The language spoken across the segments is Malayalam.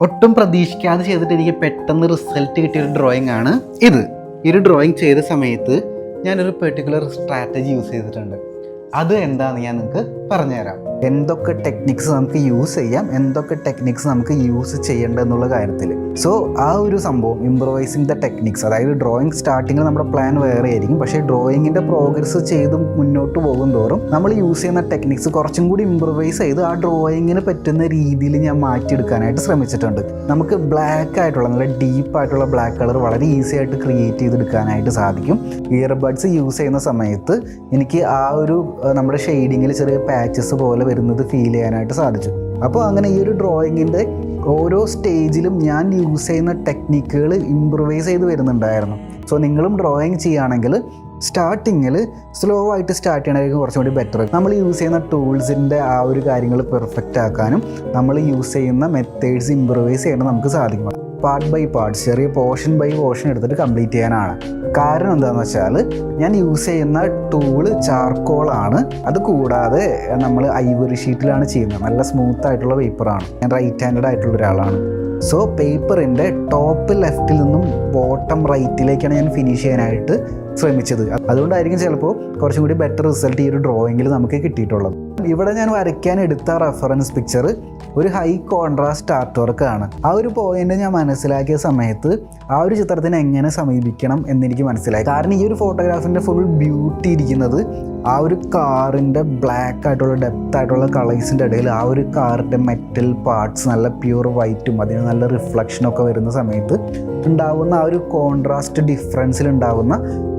ഒട്ടും പ്രതീക്ഷിക്കാതെ ചെയ്തിട്ട് എനിക്ക് പെട്ടെന്ന് റിസൾട്ട് കിട്ടിയ ഒരു ഡ്രോയിങ് ആണ് ഇത്. ഈ ഒരു ഡ്രോയിങ് ചെയ്ത സമയത്ത് ഞാനൊരു പെർട്ടിക്കുലർ സ്ട്രാറ്റജി യൂസ് ചെയ്തിട്ടുണ്ട്. അത് എന്താണെന്ന് ഞാൻ നിങ്ങൾക്ക് പറഞ്ഞുതരാം. എന്തൊക്കെ ടെക്നിക്സ് നമുക്ക് യൂസ് ചെയ്യാം എന്തൊക്കെ ടെക്നിക്സ് നമുക്ക് യൂസ് ചെയ്യേണ്ട എന്നുള്ള കാര്യത്തിൽ സോ ആ ഒരു സംഭവം ഇംപ്രവൈസിങ് ദ ടെക്നിക്സ് അതായത് ഡ്രോയിങ് സ്റ്റാർട്ടിങ്ങിൽ നമ്മുടെ പ്ലാൻ വേറെ ആയിരിക്കും. പക്ഷേ ഡ്രോയിങ്ങിന്റെ പ്രോഗ്രസ് ചെയ്ത് മുന്നോട്ട് പോകും തോറും നമ്മൾ യൂസ് ചെയ്യുന്ന ടെക്നിക്സ് കുറച്ചും കൂടി ഇംപ്രവൈസ് ചെയ്ത് ആ ഡ്രോയിങ്ങിന് പറ്റുന്ന രീതിയിൽ ഞാൻ മാറ്റിയെടുക്കാനായിട്ട് ശ്രമിച്ചിട്ടുണ്ട്. നമുക്ക് ബ്ലാക്ക് ആയിട്ടുള്ള നല്ല ഡീപ്പ് ആയിട്ടുള്ള ബ്ലാക്ക് കളർ വളരെ ഈസി ആയിട്ട് ക്രിയേറ്റ് ചെയ്തെടുക്കാനായിട്ട് സാധിക്കും. ഇയർബഡ്സ് യൂസ് ചെയ്യുന്ന സമയത്ത് എനിക്ക് ആ ഒരു നമ്മുടെ ഷെയ്ഡിങ്ങിൽ ചെറിയ പാച്ചസ് പോലെ വരുന്നത് ഫീൽ ചെയ്യാനായിട്ട് സാധിച്ചു. അപ്പോൾ അങ്ങനെ ഈ ഒരു ഡ്രോയിങ്ങിന്റെ ഓരോ സ്റ്റേജിലും ഞാൻ യൂസ് ചെയ്യുന്ന ടെക്നിക്കുകൾ ഇമ്പ്രൂവൈസ് ചെയ്ത് വരുന്നുണ്ടായിരുന്നു. സോ നിങ്ങളും ഡ്രോയിങ് ചെയ്യുകയാണെങ്കിൽ സ്റ്റാർട്ടിങ്ങിൽ സ്ലോ ആയിട്ട് സ്റ്റാർട്ട് ചെയ്യണമായിരിക്കും കുറച്ചും കൂടി ബെറ്റർ നമ്മൾ യൂസ് ചെയ്യുന്ന ടൂൾസിന്റെ ആ ഒരു കാര്യങ്ങൾ പെർഫെക്റ്റ് ആക്കാനും നമ്മൾ യൂസ് ചെയ്യുന്ന മെത്തേഡ്സ് ഇമ്പ്രൂവൈസ് ചെയ്യാനും നമുക്ക് സാധിക്കും. പാർട്ട് ബൈ പാർട്ട് ചെറിയ പോർഷൻ ബൈ പോർഷൻ എടുത്തിട്ട് കംപ്ലീറ്റ് ചെയ്യാനാണ്. കാരണം എന്താണെന്ന് വെച്ചാൽ ഞാൻ യൂസ് ചെയ്യുന്ന ടൂൾ ചാർക്കോളാണ്. അത് കൂടാതെ നമ്മൾ ഐവറി ഷീറ്റിലാണ് ചെയ്യുന്നത്. നല്ല സ്മൂത്ത് ആയിട്ടുള്ള പേപ്പറാണ് ഞാൻ റൈറ്റ് ഹാൻഡഡ് ആയിട്ടുള്ള ഒരാളാണ്. സോ പേപ്പറിന്റെ ടോപ്പ് ലെഫ്റ്റിൽ നിന്നും ബോട്ടം റൈറ്റിലേക്കാണ് ഞാൻ ഫിനിഷ് ചെയ്യാനായിട്ട് ശ്രമിച്ചത്. അതുകൊണ്ടായിരിക്കും ചിലപ്പോൾ കുറച്ചും കൂടി ബെറ്റർ റിസൾട്ട് ഈ ഒരു ഡ്രോയിങ്ങിൽ നമുക്ക് കിട്ടിയിട്ടുള്ളത്. ഇവിടെ ഞാൻ വരയ്ക്കാൻ എടുത്ത റെഫറൻസ് പിക്ചർ ഒരു ഹൈ കോൺട്രാസ്റ്റ് ആർട്ട് വർക്കാണ് ആ ഒരു പോയിന്റ് ഞാൻ മനസ്സിലാക്കിയ സമയത്ത് ആ ഒരു ചിത്രത്തിനെ എങ്ങനെ സമീപിക്കണം എന്നെനിക്ക് മനസ്സിലായി. കാരണം ഈ ഒരു ഫോട്ടോഗ്രാഫിന്റെ ഫുൾ ബ്യൂട്ടി ഇരിക്കുന്നത് ആ ഒരു കാറിന്റെ ബ്ലാക്ക് ആയിട്ടുള്ള ഡെപ്ത് ആയിട്ടുള്ള കളേഴ്സിന്റെ ഇടയിൽ ആ ഒരു കാറിന്റെ മെറ്റൽ പാർട്സ് നല്ല പ്യൂർ വൈറ്റും അതിന് നല്ല റിഫ്ലക്ഷനൊക്കെ വരുന്ന സമയത്ത് ഉണ്ടാവുന്ന ആ ഒരു കോൺട്രാസ്റ്റ് ഡിഫറൻസിൽ ഉണ്ടാവുന്ന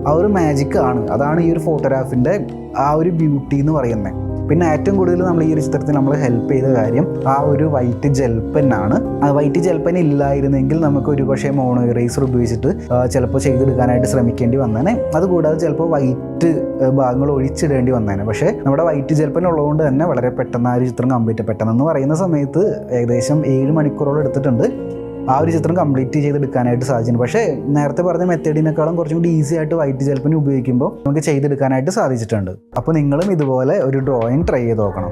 ആ ഒരു മാജിക് ആണ്. അതാണ് ഈ ഒരു ഫോട്ടോഗ്രാഫിന്റെ ആ ഒരു ബ്യൂട്ടി എന്ന് പറയുന്നത്. പിന്നെ ഏറ്റവും കൂടുതൽ നമ്മൾ ഈ ഒരു ചിത്രത്തിൽ നമ്മൾ ഹെൽപ്പ് ചെയ്ത കാര്യം ആ ഒരു വൈറ്റ് ജെൽപ്പനാണ് ആ വൈറ്റ് ജെൽപ്പൻ ഇല്ലായിരുന്നെങ്കിൽ നമുക്ക് ഒരുപക്ഷെ മോണോ ഇറേസർ ഉപയോഗിച്ചിട്ട് ചിലപ്പോൾ ചെയ്തെടുക്കാനായിട്ട് ശ്രമിക്കേണ്ടി വന്നേനെ. അതുകൂടാതെ ചിലപ്പോൾ വൈറ്റ് ഭാഗങ്ങൾ ഒഴിച്ചിടേണ്ടി വന്നേനെ. പക്ഷേ നമ്മുടെ വൈറ്റ് ജെൽപ്പൻ ഉള്ളതുകൊണ്ട് തന്നെ വളരെ പെട്ടെന്ന് ആ ഒരു ചിത്രം കംപ്ലീറ്റ് പെട്ടെന്ന് എന്ന് പറയുന്ന സമയത്ത് ഏകദേശം ഏഴ് മണിക്കൂറോളം എടുത്തിട്ടുണ്ട്. ആ ഒരു ചിത്രം കംപ്ലീറ്റ് ചെയ്തെടുക്കാനായിട്ട് സാധിച്ചിട്ടുണ്ട് പക്ഷേ നേരത്തെ പറഞ്ഞ മെത്തേഡിനേക്കാളും കുറച്ചും കൂടി ഈസി ആയിട്ട് വൈറ്റ് ജെൽപ്പന് ഉപയോഗിക്കുമ്പോൾ നമുക്ക് ചെയ്തെടുക്കാനായിട്ട് സാധിച്ചിട്ടുണ്ട്. അപ്പോൾ നിങ്ങളും ഇതുപോലെ ഒരു ഡ്രോയിങ് ട്രൈ ചെയ്ത് നോക്കണം.